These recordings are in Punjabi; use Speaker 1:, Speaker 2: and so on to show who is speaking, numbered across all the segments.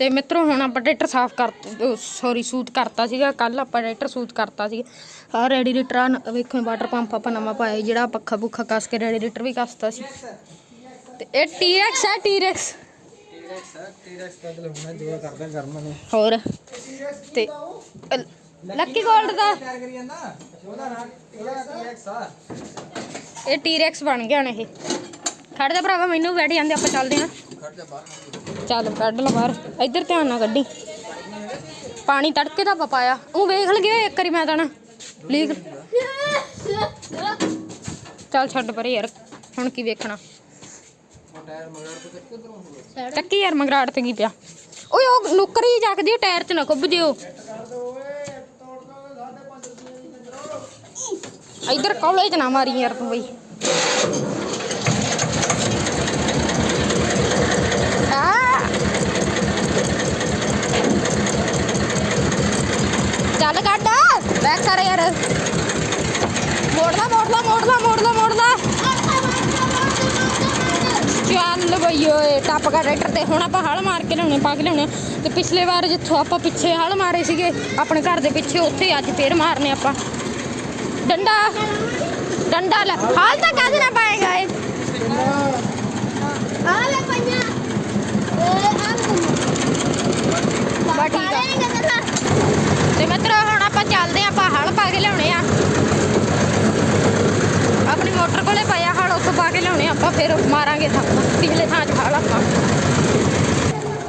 Speaker 1: ਤੇ ਮਿੱਤਰੋ, ਹੁਣ ਆਪਾਂ ਟਰੈਕਟਰ ਸਾਫ਼ ਕਰ ਸੌਰੀ ਸੂਤ ਕਰਤਾ ਸੀਗਾ। ਕੱਲ ਆਪਾਂ ਟਰੈਕਟਰ ਸੂਤ ਕਰਤਾ ਸੀ ਆ ਰੈਡੀਏਟਰ ਆ ਵੇਖੋ ਵਾਟਰ ਪੰਪ ਆਪਾਂ ਨਵਾਂ ਪਾਇਆ ਜਿਹੜਾ ਪੱਖਾ ਪੁੱਖਾ ਕੱਸ ਕੇ ਰੈਡੀਏਟਰ ਵੀ ਕੱਸਤਾ ਸੀ। ਤੇ ਇਹ ਟੀਰੈਕਸ ਹੈ ਟੀਰੈਕਸ ਹੋਰ? ਤੇ ਲੱਕੀ ਗੋਲਡ ਦਾ? ਇਹ ਟੀਰੈਕਸ ਬਣ ਗਿਆ ਹੁਣ ਇਹ। ਖੜ ਜਾ ਭਰਾਵਾ, ਮੈਨੂੰ ਬੈਠ ਜਾਂਦੇ, ਆਪਾਂ ਚੱਲਦੇ ਹਾਂ। ਚੱਲ, ਕੱਢ ਲਾ ਬਾਹਰ। ਇੱਧਰ ਧਿਆਨ ਨਾਲ ਗੱਡੀ। ਪਾਣੀ ਤੜਕੇ ਦਾ ਪਾਇਆ। ਉਹ ਵੇਖ ਲਗੇ ਇੱਕ ਵਾਰੀ ਮੈਂ ਤਾਂ ਨਾ। ਲੀਕ ਚੱਲ ਛੱਡ ਪਰੇ ਯਾਰ, ਹੁਣ ਕੀ ਵੇਖਣਾ। ਟੱਕੀ ਯਾਰ, ਮਗਰਾੜ ਤੇ ਕੀ ਪਿਆ। ਓਏ, ਉਹ ਨੁਕਰੀ ਜਗਦੀ ਟਾਇਰ 'ਚ ਨਾ ਕੁੱਬ ਜਿਓ। ਇੱਧਰ ਕੌਲੇ 'ਚ ਨਾ ਮਾਰੀ ਯਾਰ ਤੂੰ ਬਈ ਆ ਚੱਲ ਕੱਢ ਬੈਕ ਯਾਰ। ਮੋੜ ਲਾ ਮੋੜ ਲਾ ਮੋੜ ਲਾ ਮੋੜ ਲਾ ਮੋੜ ਲਾ। ਚੱਲ ਬਈ ਓਏ, ਟੱਪ ਗਿਆ ਟਰੈਕਟਰ ਤੇ। ਹੁਣ ਆਪਾਂ ਹਲ ਮਾਰ ਕੇ ਲਿਆਉਣੇ, ਪਾ ਕੇ ਲਿਆਉਣੇ ਤੇ ਪਿਛਲੇ ਵਾਰ ਜਿੱਥੋਂ ਆਪਾਂ ਪਿੱਛੇ ਹਲ ਮਾਰੇ ਸੀਗੇ, ਆਪਣੇ ਘਰ ਦੇ ਪਿੱਛੇ, ਉੱਥੇ ਅੱਜ ਫੇਰ ਮਾਰਨੇ ਆਪਾਂ। ਡੰਡਾ ਡੰਡਾ ਲੈ। ਹਾਲ ਤਾਂ ਕਾਹਦੇ ਨਾਲ ਪਾਏਗਾ ਇਹ
Speaker 2: ਆ ਲੈ ਪੰਜਾ ਓਏ ਆ
Speaker 1: ਬਾ ਠੀਕ ਆ ਤੇ ਮਿੱਤਰੋ ਹੁਣ ਆਪਾਂ ਚੱਲਦੇ ਆਂ ਆਪਾਂ ਹਲ ਪਾ ਕੇ ਲਿਆਉਣੇ ਆ ਆਪਣੀ ਮੋਟਰ ਕੋਲੇ ਪਿਆ ਹਲ ਉੱਥੋਂ ਪਾ ਕੇ ਲਿਆਉਣੇ ਆ ਆਪਾਂ ਫਿਰ ਮਾਰਾਂਗੇ ਥਾਂ ਪਿਛਲੇ ਥਾਂ 'ਚ ਹਲ ਆਪਾਂ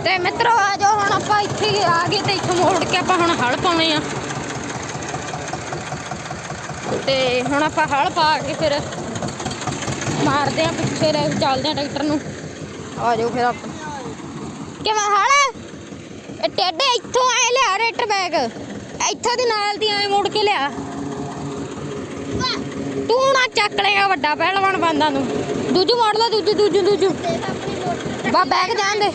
Speaker 1: ਤੇ ਮਿੱਤਰੋ ਆ ਜਾਓ ਹੁਣ ਆਪਾਂ ਇੱਥੇ ਆ ਗਏ ਤੇ ਇੱਥੋਂ ਮੋੜ ਕੇ ਆਪਾਂ ਹੁਣ ਹਲ ਪਾਉਣੇ ਆ। ਤੇ ਹੁਣ ਆਪਾਂ ਹਲ ਪਾ ਕੇ ਫਿਰ ਮਾਰਦੇ ਆ ਪਿੱਛੇ ਰਹਿ ਚੱਲਦੇ ਆ ਟਰੈਕਟਰ ਨੂੰ। ਆ ਜਾਓ ਫਿਰ ਆਪਾਂ। ਕਿਵੇਂ ਹਲ ਇਹ ਟੇਡੇ ਇੱਥੋਂ ਆਏ ਲਿਆ ਰੇਟਰ ਬੈਗ। ਇੱਥੋਂ ਦੀ ਨਾਲ ਦੀ ਐ ਮੁੜ ਕੇ ਲਿਆ। ਤੂੰ ਨਾ ਚੱਕ ਲੇਗਾ ਵੱਡਾ ਪਹਿਲਵਾਨ ਬੰਦਾ ਨੂੰ। ਦੂਜੂ ਮੋੜ ਲਾ ਦੂਜੂ ਦੂਜੂ ਦੂਜੂ। ਬਾ ਬੈਗ ਜਾਣ ਦੇ।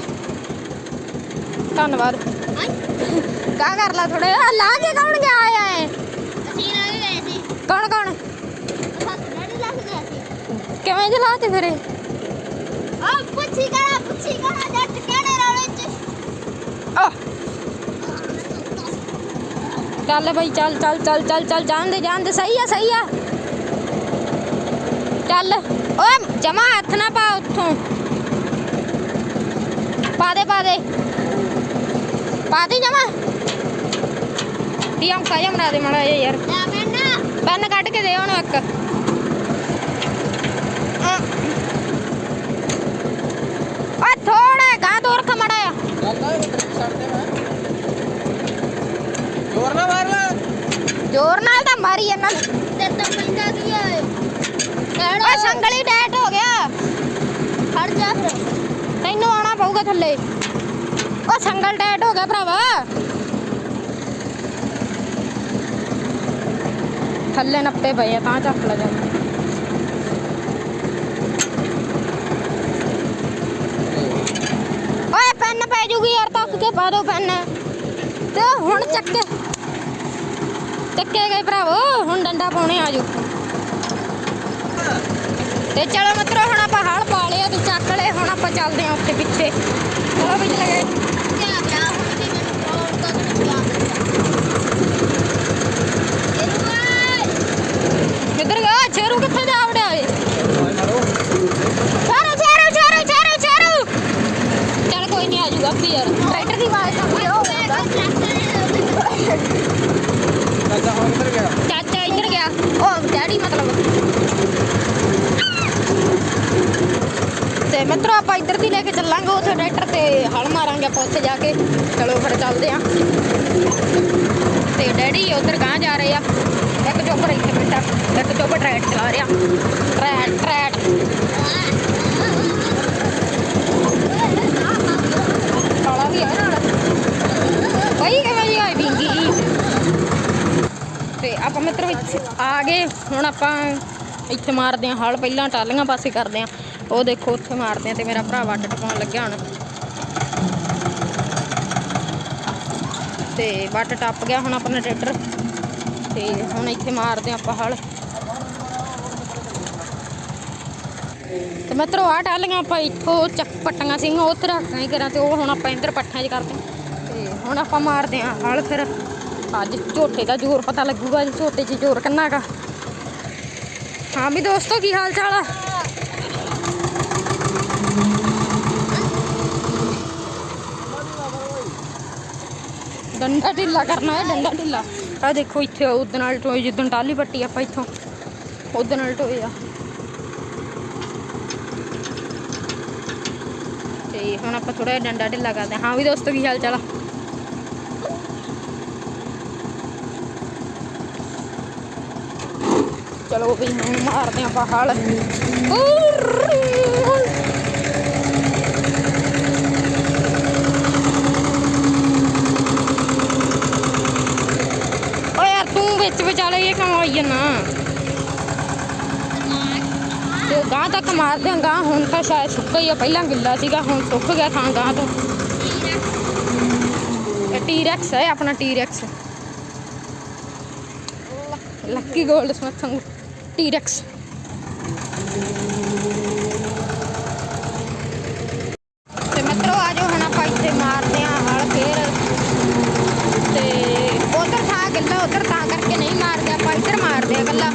Speaker 1: ਧੰਨਵਾਦ ਕਾ ਕਰ ਲਾ ਥੋੜੇ ਆ ਲਾ ਕੇ ਕੌਣ ਗਿਆ ਆਇਆ ਹੈ
Speaker 2: ਅਸੀਂ ਨਾ ਵੀ ਗਏ ਸੀ
Speaker 1: ਕੌਣ ਕੌਣ
Speaker 2: ਸੱਤ ਲੜੀ ਲੱਗ ਗਿਆ ਸੀ
Speaker 1: ਕਿਵੇਂ ਜਲਾ ਤੇ ਫਿਰੇ
Speaker 2: ਆ ਪੁੱਛੀ ਕਰਾ ਪੁੱਛੀ ਕਰਾ ਜੱਟ ਕਿਹੜੇ ਰੌਲੇ ਚ
Speaker 1: ਆ ਚੱਲ ਬਈ ਚੱਲ ਚੱਲ ਚੱਲ ਚੱਲ ਚੱਲ ਜਾਣ ਦੇ ਜਾਣ ਦੇ ਸਹੀ ਆ ਸਹੀ ਆ ਚੱਲ ਓਏ ਜਮਾ ਹੱਥ ਨਾ ਪਾ ਉੱਥੋਂ ਪਾ ਦੇ ਪਾ ਦੇ ਪਾ ਯਾਰ
Speaker 2: ਲੈ ਮੈਂ ਨਾ
Speaker 1: ਪੈਨ ਕੱਢ ਕੇ ਦੇ ਉਹਨੂੰ ਇੱਕ ਆ। ਓਏ ਥੋੜਾ ਗਾ ਦੂਰ ਖਮੜਾ ਆ
Speaker 3: ਜ਼ੋਰ ਨਾ ਮਾਰ ਲੈ
Speaker 1: ਜ਼ੋਰ ਨਾਲ ਤਾਂ ਮਾਰੀ ਇਹਨਾਂ ਨੇ
Speaker 2: ਤੇ ਤਾਂ ਪੈਂਦਾ ਕੀ ਹੈ
Speaker 1: ਓਏ ਸੰਗਲੀ ਡੈਟ ਹੋ ਗਿਆ
Speaker 2: ਖੜ ਜਾ ਫਿਰ
Speaker 1: ਤੈਨੂੰ ਆਉਣਾ ਪਊਗਾ ਥੱਲੇ ਓ ਸੰਗਲ ਡੈਟ ਹੋ ਗਿਆ ਭਰਾਵਾ ਥੱਲੇ ਨੱਪੇ ਪਏ ਆ ਤਾਂ ਚੱਕ ਲੈ ਜਾ ਓਏ ਪੈਨ ਪੈ ਜੂਗੀ ਯਾਰ ਤੱਕ ਕੇ ਪਾ ਦੋ ਪੈਨ ਤੇ ਹੁਣ ਚੱਕੇ ਚੱਕੇ ਗਏ ਭਰਾਵੋ ਹੁਣ ਡੰਡਾ ਪਾਉਣੇ ਆਜੋ ਤੇ ਚਲੋ ਮਿੱਤਰੋ ਹੁਣ ਆਪਾਂ ਹਲ ਪਾ ਲਿਆ ਤੇ ਚੱਕ ਲਏ ਹੁਣ ਆਪਾਂ ਚੱਲਦੇ ਹਾਂ ਉੱਥੇ ਪਿੱਛੇ ਚਲੋ ਵੀ ਚਲੇ ਗਏ 제가 이렇게 타면 ਟਰੈਕ ਚਲਾ ਕਾਲਾ ਵੀ ਆ ਨਾਲ? ਭਾਈ ਕਿਵੇਂ ਜੀ ਆਈ ਬਿੰਗੀ ਤੇ ਆਪਾਂ ਮਿੱਤਰ ਵਿੱਚ ਆ ਗਏ, ਹੁਣ ਆਪਾਂ ਇੱਥੇ ਮਾਰਦੇ ਹਾਂ ਹਲ, ਪਹਿਲਾਂ ਟਾਲੀਆਂ ਪਾਸੇ ਕਰਦੇ ਹਾਂ। ਉਹ ਦੇਖੋ, ਉੱਥੇ ਮਾਰਦੇ ਹਾਂ ਤੇ ਮੇਰਾ ਭਰਾ ਵੱਟ ਟਪਾਉਣ ਲੱਗਿਆ ਹੁਣ। ਤੇ ਵੱਟ ਟੱਪ ਗਿਆ ਹੁਣ ਆਪਣਾ ਟਰੈਕਟਰ। ਤੇ ਹੁਣ ਇੱਥੇ ਮਾਰਦੇ ਹਾਂ ਆਪਾਂ ਹਲ। ਤੇ ਮਿੱਤਰੋ ਆ ਟਾਲੀਆਂ ਆਪਾਂ ਇੱਥੋਂ ਚੱਕ ਪੱਟੀਆਂ ਸੀਗੀਆਂ ਉੱਥੇ ਰੱਖਾਂਗੇ ਕਰਾਂ ਤੇ ਉਹ ਹੁਣ ਆਪਾਂ ਇੰਦਰ ਪੱਠਿਆਂ 'ਚ ਕਰਦੇ ਹਾਂ। ਤੇ ਹੁਣ ਆਪਾਂ ਮਾਰਦੇ ਆਂ ਹਲ ਫਿਰ ਅੱਜ ਝੋਟੇ ਦਾ ਜ਼ੋਰ ਪਤਾ ਲੱਗੂਗਾ ਜੀ ਝੋਟੇ 'ਚ ਜ਼ੋਰ ਕਿੰਨਾ ਕਾ ਹਾਂ ਵੀ ਦੋਸਤੋ ਕੀ ਹਾਲ ਚਾਲ ਆ ਡੰਡਾ ਢਿੱਲਾ ਕਰਨਾ ਹੈ ਡੰਡਾ ਢਿੱਲਾ ਆ ਦੇਖੋ ਇੱਥੇ ਉਦੋਂ ਨਾਲ ਟੋਏ ਜਿੱਦਣ ਟਾਲੀ ਪੱਟੀ ਆਪਾਂ ਇੱਥੋਂ ਉਦੋਂ ਨਾਲ ਟੋਏ ਆ ਤੇ ਹੁਣ ਆਪਾਂ ਥੋੜਾ ਜਿਹਾ ਡੰਡਾ ਢਿੱਲਾ ਕਰਦੇ ਹਾਂ। ਹਾਂ ਵੀ ਦੋਸਤੋ, ਕੀ ਹਾਲ ਚਾਲ ਆ? ਚਲੋ ਵੀ ਹੁਣ ਮਾਰਦੇ ਆਪਾਂ ਹਲ ਓ ਯਾਰ, ਤੂੰ ਵਿੱਚ ਵਿਚਾਲੇ ਇਹ ਕੰਮ ਆਈ ਨਾ ਤੇ ਗਾਂ ਤੱਕ ਮਾਰਦੇ ਆਂ ਗਾਂ ਹੁਣ ਤਾਂ ਸ਼ਾਇਦ ਸੁੱਕਾ ਹੀ ਆ ਪਹਿਲਾਂ ਗਿੱਲਾ ਸੀਗਾ ਹੁਣ ਸੁੱਕ ਗਿਆ ਥਾਂ ਗਾਂ ਤੋਂ ਇਹ ਟੀਰੈਕਸ ਹੈ ਆਪਣਾ T Rex lucky gold something T Rex ਤੇ ਮਿੱਤਰੋ ਆ ਜਾਓ ਹੁਣ ਆਪਾਂ ਇੱਥੇ ਮਾਰਦੇ ਆਂ ਹਲ ਫੇਰ ਤੇ ਉਧਰ ਥਾਂ ਗਿੱਲਾ ਉਧਰ ਤਾਂ ਕਰਕੇ ਨਹੀਂ ਮਾਰਦੇ ਆਪਾਂ ਇੱਧਰ ਮਾਰਦੇ ਆ ਗੱਲਾਂ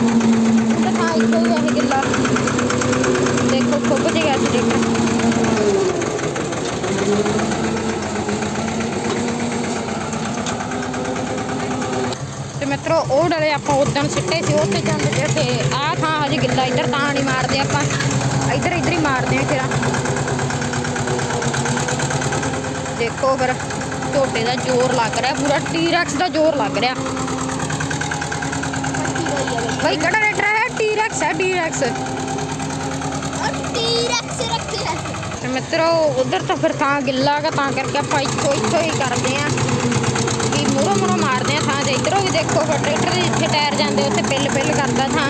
Speaker 1: ਤੇ ਮਿੱਤਰੋ ਉਹ ਡਲੇ ਆਪਾਂ ਉਦੋਂ ਸਿੱਟੇ ਸੀ ਉੱਥੇ ਜਾਂਦੇ ਜੇ ਤੇ ਆਹ ਥਾਂ ਹਜੇ ਗਿੱਲਾ ਇੱਧਰ ਤਾਂ ਨਹੀਂ ਮਾਰਦੇ ਆਪਾਂ ਇੱਧਰ ਇੱਧਰ ਹੀ ਮਾਰਦੇ ਆ ਫਿਰ ਦੇਖੋ ਫਿਰ ਝੋਟੇ ਦਾ ਜ਼ੋਰ ਲੱਗ ਰਿਹਾ ਪੂਰਾ ਟੀਰੈਕਸ ਦਾ ਜ਼ੋਰ ਲੱਗ ਰਿਹਾ ਬਈ ਕਿਹੜਾ ਰੇਟਰ ਹੈ ਟੀਰੈਕਸ ਹੈ ਟੀਰੈਕਸ ਤੇ ਮਿੱਤਰੋ ਉਧਰ ਤਾਂ ਫਿਰ ਥਾਂ ਗਿੱਲਾ ਹੈਗਾ ਤਾਂ ਕਰਕੇ ਆਪਾਂ ਇੱਥੋਂ ਇੱਥੋਂ ਹੀ ਕਰਦੇ ਆ ਵੀ ਮੂਰੋ ਮੂਰੋ ਮਾਰਦੇ ਆ ਥਾਂ ਤੇ। ਇਧਰੋਂ ਵੀ ਦੇਖੋ ਟਰੈਕਟਰ ਦੇ ਟਾਇਰ ਜਾਂਦੇ ਉੱਥੇ ਪਿੱਲ ਪਿੱਲ ਕਰਦਾ ਥਾਂ।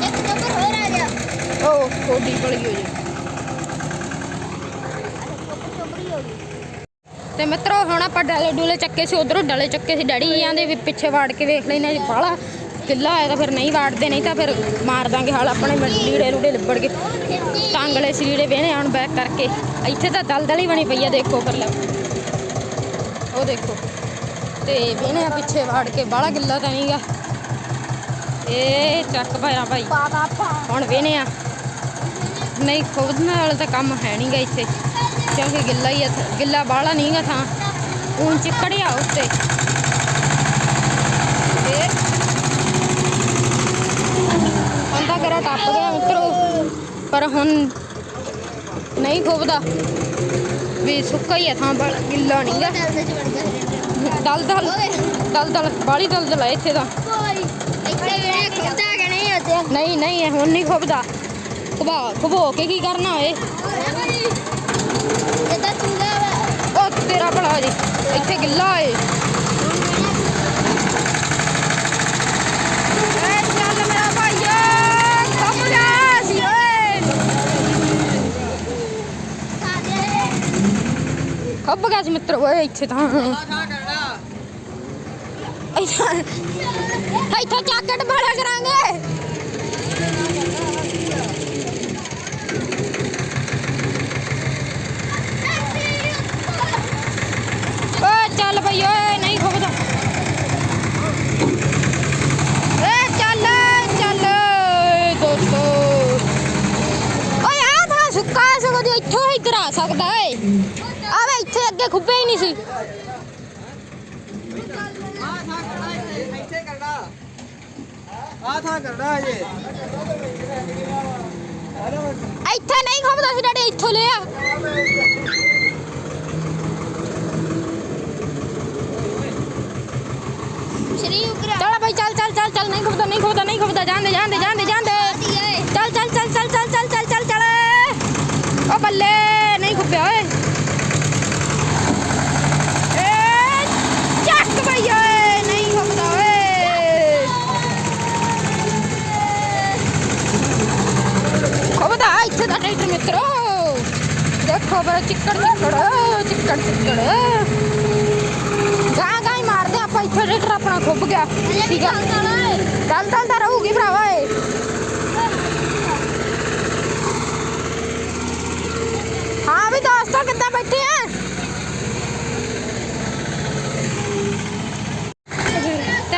Speaker 2: ਇੱਕ ਨੰਬਰ ਹੋਰ ਆ ਗਿਆ
Speaker 1: ਉਹ ਕੋਡੀ ਬੜੀ ਹੋਈ ਤੇ ਮਿੱਤਰੋ ਹੁਣ ਆਪਾਂ ਡਲੇ ਡੂਲੇ ਚੱਕੇ ਸੀ ਉਧਰੋਂ ਡਲੇ ਚੱਕੇ ਸੀ ਡੈਡੀ ਜਾਂਦੇ ਵੀ ਪਿੱਛੇ ਵਾੜ ਕੇ ਵੇਖ ਲੈਣਾ ਜੀ ਬਾਲਾ ਗਿੱਲਾ ਹੋਏਗਾ ਫਿਰ ਨਹੀਂ ਵਾੜਦੇ, ਨਹੀਂ ਤਾਂ ਫਿਰ ਮਾਰ ਦਾਂਗੇ ਹਾਲ ਆਪਣੇ ਲੀੜੇ ਰੂੜੇ ਲਿਬੜ ਕੇ ਟਾਂਗਲੇ ਸਰੀੜੇ ਵੇਨੇ ਆਉਣ ਬੈਕ ਕਰਕੇ। ਇੱਥੇ ਤਾਂ ਦਲਦਲ ਹੀ ਬਣੀ ਪਈ ਆ, ਦੇਖੋ ਪਰ ਲਓ ਉਹ ਦੇਖੋ। ਤੇ ਵੇਨੇ ਆ ਪਿੱਛੇ ਵਾੜ ਕੇ ਬਾਲਾ ਗਿੱਲਾ ਤਾਂ ਨਹੀਂਗਾ। ਇਹ ਚੱਕ ਭਾਇਆ ਭਾਈ ਹੁਣ ਵੇਨੇ ਆ। ਨਹੀਂ, ਖੁਦ ਨਾਲ ਤਾਂ ਕੰਮ ਹੈ ਨਹੀਂਗਾ ਇੱਥੇ। ਕਿਉਂਕਿ ਗਿੱਲਾ ਹੀ ਆ, ਗਿੱਲਾ ਬਾਲਾ ਨਹੀਂਗਾ ਥਾਂ। ਹੁਣ ਚਿੱਕੜਿਆ ਉੱਤੇ। ਪਰ ਹੁਣ ਨਹੀਂ ਖੋਬਦਾ। ਵੀ ਸੁੱਕਾ ਹੀ ਹੈ ਥਾਂ ਬੜਾ ਗਿੱਲਾ ਨਹੀਂਗਾ ਦਲ ਦਲ ਦਲ ਦਲ ਬਾਲੀ ਦਲ ਦਲ ਇੱਥੇ
Speaker 2: ਦਾ
Speaker 1: ਨਹੀਂ ਨਹੀਂ ਹੁਣ ਨਹੀਂ ਖੋਬਦਾ। ਖਵਾ ਖਵੋ ਕੇ ਕੀ ਕਰਨਾ
Speaker 2: ਓਏ?
Speaker 1: ਉਹ ਤੇਰਾ ਭਲਾ ਜੀ ਇੱਥੇ ਗਿੱਲਾ ਏ। ਗਿਆ ਸੀ ਮਿੱਤਰ ਓਏ, ਇੱਥੇ ਤਾਂ। ਇੱਥੇ ਜਾਕਟ ਬੜਾ ਕਰਾਂਗੇ। ਓਏ, ਚੱਲ ਬਈ, ਓਏ, ਨਹੀਂ ਖੁੱਬਦਾ। ਏ, ਚੱਲ ਚੱਲ, ਦੋਸਤੋ। ਓਏ ਆ ਤਾਂ ਸੁੱਕਾ ਹੈ, ਸਗੋਂ ਇੱਥੋਂ ਹੀ ਕਰਾ ਸਕਦਾ ਏ ਅੱਗੇ ਖੁੱਬੇ ਹੀ ਨਹੀਂ ਸੀ
Speaker 3: ਆ ਥਾਂ ਕਰਨਾ ਜੇ
Speaker 1: ਇੱਥੇ ਨਹੀਂ ਖੁੱਬਦਾ ਸੀ ਡੈਡੀ ਇੱਥੋਂ ਲਿਆ
Speaker 2: श्री उग्र
Speaker 1: ਚੱਲ ਬਈ ਚੱਲ ਚੱਲ ਚੱਲ ਚੱਲ ਨਹੀਂ ਖੁੱਬਦਾ ਨਹੀਂ ਖੁੱਬਦਾ ਨਹੀਂ ਖੁੱਬਦਾ ਜਾਂਦੇ ਜਾਂਦੇ ਜਾਂਦੇ ਜਾਂਦੇ ਚੱਲ ਚੱਲ ਚੱਲ ਚੱਲ ਚੱਲ ਚੱਲ ਚੱਲ ਚੱਲ ਚੱਲ ਓ ਬੱਲੇ मित्रों देखो बड़ा चिक्कड़ चिक्कड़ चिक्कड़ चिक्कड़। गाय गाय मार दे आप इतना रेटर अपना खुब गया ठीक है डाल डालता रहूगी भरावा हाँ भी दोस्तों कितना बैठे हैं?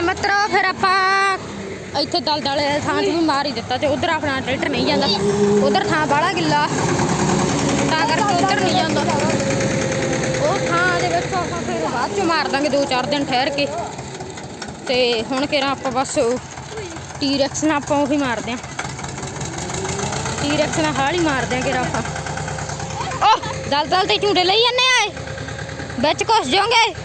Speaker 1: मित्रों फिर आप ਇੱਥੇ ਦਲ ਦਲ ਥਾਂ 'ਚ ਵੀ ਮਾਰ ਹੀ ਦਿੱਤਾ ਤੇ ਉਧਰ ਆਪਣਾ ਟਰੈਕਟਰ ਨਹੀਂ ਜਾਂਦਾ ਉਧਰ ਥਾਂ ਬਾਹਲਾ ਗਿੱਲਾ ਤਾਂ ਕਰਕੇ ਉਧਰ ਨਹੀਂ ਜਾਂਦਾ ਉਹ ਥਾਂ ਦੇ ਵਿੱਚ ਆਪਾਂ ਫਿਰ ਬਾਅਦ 'ਚ ਮਾਰ ਦਾਂਗੇ ਦੋ ਚਾਰ ਦਿਨ ਠਹਿਰ ਕੇ ਤੇ ਹੁਣ ਕਿਹੜਾ ਆਪਾਂ ਬਸ ਟੀਰੈਕਸ ਨਾਲ ਆਪਾਂ ਉਹੀ ਮਾਰਦੇ ਆਂ ਟੀਰੈਕਸ ਨਾਲ ਹਾਲ ਹੀ ਮਾਰਦੇ ਆਂ ਕਿਹੜਾ ਆਪਾਂ ਓਹ ਦਲ ਦਲ ਤੇ ਝੂਟੇ ਲਈ ਜਾਂਦੇ ਆਏ ਵਿੱਚ ਕੁਛ ਜਾਓਗੇ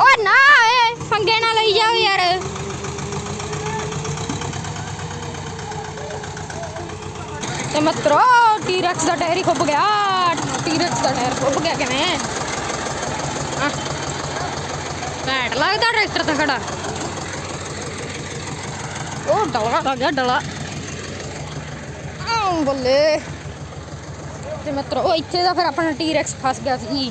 Speaker 1: ਓ ਨਾ ਏ ਪੰਗੇ ਨਾ ਲਈ ਜਾਓ ਯਾਰ। ਤੇ ਮਤਰੋ ਟੀਰੈਕਸ ਦਾ ਟਾਇਰ ਹੀ ਖੁੱਬ ਗਿਆ। ਟੀਰੈਕਸ ਦਾ ਟਾਇਰ ਖੁੱਬ ਗਿਆ ਕਿਵੇਂ? ਆਹ, ਲੱਗਦਾ ਟਰੈਕਟਰ ਤਾਂ ਖੜਾ। ਉਹ ਡਲਾ ਲੱਗ ਗਿਆ ਡਲਾ। ਆਉਂ ਬੱਲੇ। ਤੇ ਮਤਲਬ ਉਹ ਇੱਥੇ ਦਾ ਫਿਰ ਆਪਣਾ ਟੀਰੈਕਸ ਫਸ ਗਿਆ ਸੀ।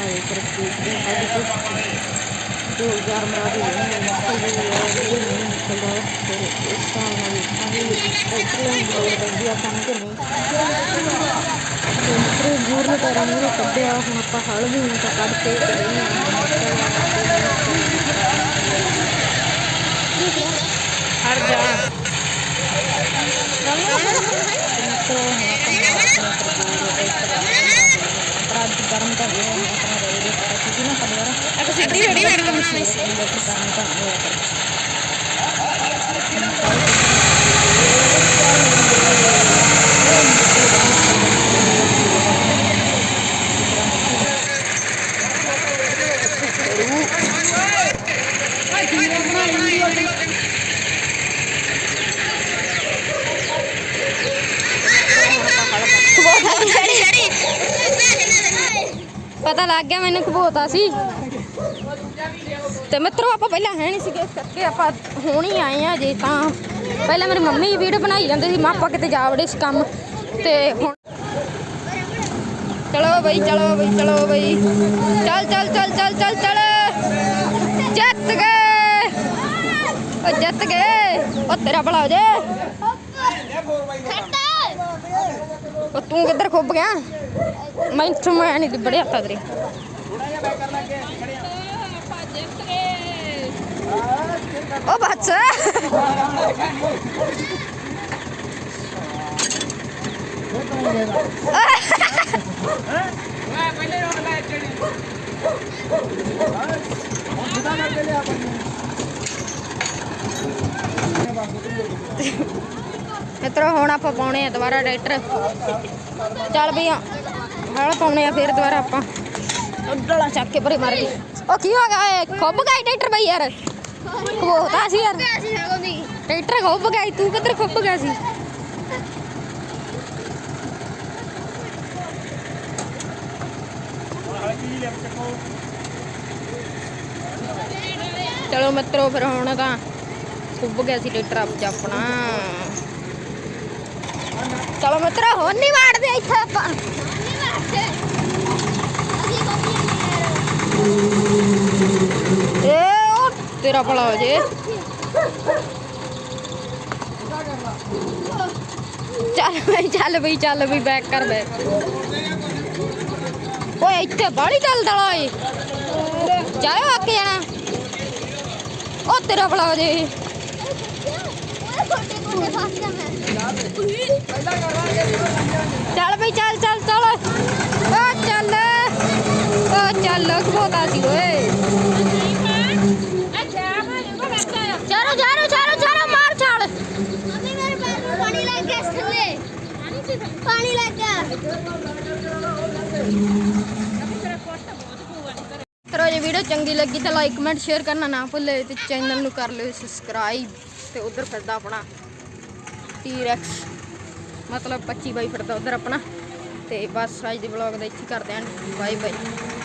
Speaker 1: ay perfecto ay itu itu ujar meradu Terima kasih telah menonton! ਆ ਸਾਨੂੰ ਕਿ ਨਹੀਂ ਤੇ ਮਿੱਤਰੋ ਗੂਰ ਨੇ ਪੈਰਾਂ ਨੂੰ ਕੱਢਿਆ ਹੁਣ ਆਪਾਂ ਹਲ ਵੀ ਹੁਣ ਤਾਂ ਕੱਢ ਕੇ ਤੇ ਨਹੀਂ ਹਟ ਜਾ ਅਪਰਾਧ ਕਰਮ ਤਾਂ ਹੋਇਆ ਹੈ ਆਪਣਾ ਰੇਡੀਓ ਪਰ ਕਿਉਂਕਿ ਨਾ ਪਰਿਵਾਰ ਇੱਕ ਸਿੱਧੀ ਰੇਡੀ ਵੇਟ ਕਰਨੀ ਸੀ ਕਰਮ ਤਾਂ ਹੋਇਆ ਕਰ ਪਤਾ ਲੱਗ ਗਿਆ ਮੈਨੂੰ ਖਬੋਤਾ ਸੀ। ਤੇ ਮਿੱਤਰੋ, ਆਪਾਂ ਪਹਿਲਾਂ ਹੈ ਨਹੀਂ ਸੀਗੇ, ਇਸ ਕਰਕੇ ਆਪਾਂ ਹੁਣ ਹੀ ਆਏ ਆ ਜੇ ਤਾਂ। ਪਹਿਲਾਂ ਮੇਰੀ ਮੰਮੀ ਵੀਡੀਓ ਬਣਾਈ ਜਾਂਦੇ ਸੀ ਮਾਪਾ ਕਿਤੇ ਜਾ ਵੜੇ ਇਸ ਕੰਮ। ਤੇ ਹੁਣ ਚਲੋ ਬਈ ਚਲੋ ਬਈ ਚਲੋ ਬਈ। ਚੱਲ ਚੱਲ ਚੱਲ ਚੱਲ ਚੱਲ ਚੱਲ। ਜਿੱਤ ਗਏ। ਉਹ ਜਿੱਤ ਗਏ। ਉਹ ਤੇਰਾ ਭਲਾ ਹੋ ਜੇ। ਉਹ ਤੂੰ ਕਿੱਧਰ ਖੁੱਬ ਗਿਆ? ਮੈਂ ਇੱਥੋਂ ਮੈਂ ਨਹੀਂ ਬੜਿਆ ਹੱਥਾਂ ਤੇਰੇ। ਉਹ ਬੱਸ ਮਿੱਤਰੋ ਹੁਣ ਆਪਾਂ ਪਾਉਣੇ ਆ ਦੁਬਾਰਾ ਟਰੈਕਟਰ ਚੱਲ ਵੀ ਹਲ ਪਾਉਣੇ ਆ ਫਿਰ ਦੁਬਾਰਾ ਆਪਾਂ ਡਲਾ ਚੱਕ ਕੇ ਪਰੇ ਮਾਰ ਗਈ। ਉਹ ਕੀ ਹੋ ਗਿਆ ਏ ਖੁੱਬ ਗਿਆ ਟਰੈਕਟਰ ਬਈ ਯਾਰ। ਖੋਤਾ ਸੀ ਯਾਰ। ਟਰੈਕਟਰ ਖੁੱਬ ਗਿਆ ਤੂੰ ਕਿੱਧਰ ਖੁੱਬ ਗਿਆ ਸੀ? ਚਲੋ ਮਿੱਤਰੋ, ਫਿਰ ਹੁਣ ਤਾਂ ਖੁੱਬ ਗਿਆ ਸੀ ਟਰੈਕਟਰ ਆਪ ਚ ਆਪਣਾ। ਚਲੋ ਮਿੱਤਰੋ, ਹੁਣ ਨਹੀਂ ਵਾੜਦੇ ਇੱਥੇ ਆਪਾਂ। ਏ, ਉਹ ਤੇਰਾ ਭਲਾ ਹੋ ਜੇ। ਚੱਲ ਬਈ ਚੱਲ ਬਈ ਚੱਲ ਬਈ ਬੈਕ ਕਰ ਬੈਕ ਓਏ, ਇੱਥੇ ਬਾੜੀ ਚੱਲ ਦਲਾ ਓਏ। ਜਾਇਓ ਆ ਕੇ ਜਾਣਾ। ਉਹ ਤੇਰਾ ਭਲਾ ਹੋ ਜੇ। ਚੱਲ ਬਈ, ਚੱਲ ਚੱਲ ਚੱਲ। ਓ ਚੱਲ ਓ ਚੱਲ ਖੋਤਾ ਸੀ ਓਏ ਚਾਰੋ ਚਾਰੋ ਚਾਰੋ ਚਾਰੋ ਮਾਰ ਛਾਲ
Speaker 2: ਮੰਮੀ ਮੇਰੇ ਪੈਰ ਨੂੰ ਪਾਣੀ ਲੱਗ ਗਿਆ ਇਸ ਥੱਲੇ ਪਾਣੀ ਲੱਗ ਗਿਆ
Speaker 1: ਕਰੋ ਜੇ ਵੀਡੀਓ ਚੰਗੀ ਲੱਗੀ ਤਾਂ ਲਾਈਕ ਕਮੈਂਟ ਸ਼ੇਅਰ ਕਰਨਾ ਨਾ ਭੁੱਲੇ ਤੇ ਚੈਨਲ ਨੂੰ ਕਰ ਲਿਓ ਸਬਸਕ੍ਰਾਈਬ ਤੇ ਉਧਰ ਫਿਰਦਾ ਆਪਣਾ ਟੀਰੈਕਸ ਮਤਲਬ 25 ਬਾਈ ਫਿਰਦਾ ਉਧਰ ਆਪਣਾ ਤੇ ਬਸ ਅੱਜ ਦੇ ਵਲੌਗ ਦਾ ਇੱਥੇ ਹੀ ਕਰਦੇ ਆਂ ਬਾਏ ਬਾਏ